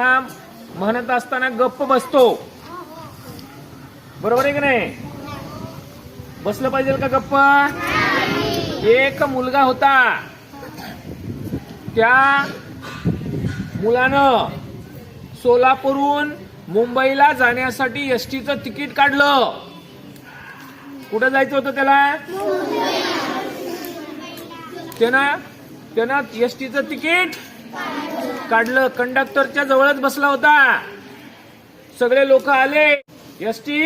प्रार्थना म्हणत असताना गप्प बसतो. बरोबर आहे की नाही? बसलं पाहिजे का गप्प? एक मुलगा होता. त्या मुलानं सोलापूरहून मुंबईला जाण्यासाठी एसटीचं तिकीट काढलं. कुठं जायचं होतं त्याला? त्यानं त्यानं एसटीचं तिकीट काढलं. कंडक्टरच्या जवळच बसला होता. सगळे लोक आले. एसटी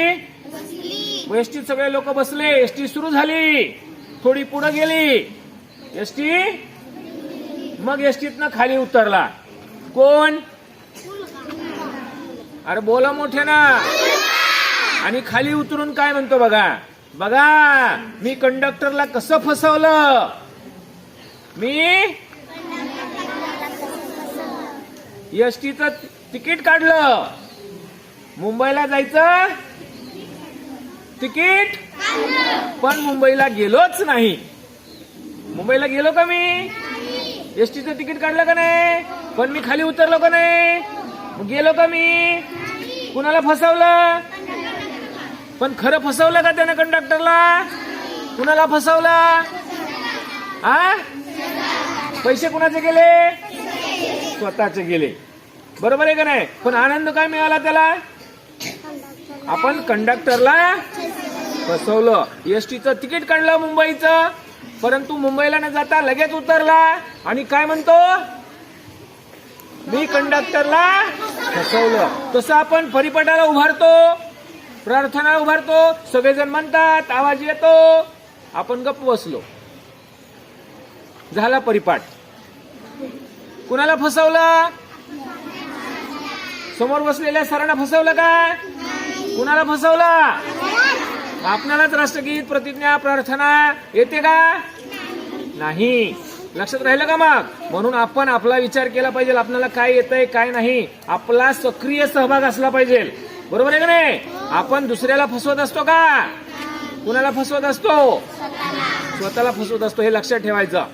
एसटीत सगळे लोक बसले. एसटी सुरू झाली. थोडी पुढे गेली. एसटी मग एसटीतनं खाली उतरला. कोण? अरे बोला मोठे ना आणि खाली उतरून काय म्हणतो बघा. बघा मी कंडक्टरला कसं फसवलं? मी एसटीचं तिकीट काढलं. मुंबईला जायचं? तिकीट? पण मुंबईला गेलोच नाही. मुंबईला गेलो का मी? एसटीचं तिकीट काढलं का नाही? पण मी खाली उतरलो का नाही? मग गेलो का मी? कुणाला फसवलं? पण खरं फसवलं का त्यानं कंडक्टरला? कुणाला फसवलं? आ? पैसे कुणाचे गेले? स्वतःचे गेले. बरोबर आहे का नाही? पण आनंद काय मिळाला त्याला? आपण कंडक्टरला फसवलं. एसटीचं तिकीट काढलं मुंबईचं. परंतु मुंबईला न जाता लगेच उतरला. आणि काय म्हणतो? मी कंडक्टरला फसवलं. तसं आपण परिपाठाला उभारतो. प्रार्थना उभारतो. सगळेजण म्हणतात आवाज येतो. आपण गप्प बसलो. झाला परिपाठ. कुणाला फसवलं? समोर बसलेल्या सरांना फसवलं का कुणाला फसवलं? आपणालाच राष्ट्रगीत प्रतिज्ञा प्रार्थना येते का? नाही. लक्षात राहिलं का मग? म्हणून आपण आपला विचार केला पाहिजे आपल्याला काय येतंय काय नाही. आपला सक्रिय सहभाग असला पाहिजे. बरोबर आहे का नाही? आपण दुसऱ्याला फसवत असतो का? कुणाला फसवत असतो? स्वतःला फसवत असतो हे लक्षात ठेवायचं.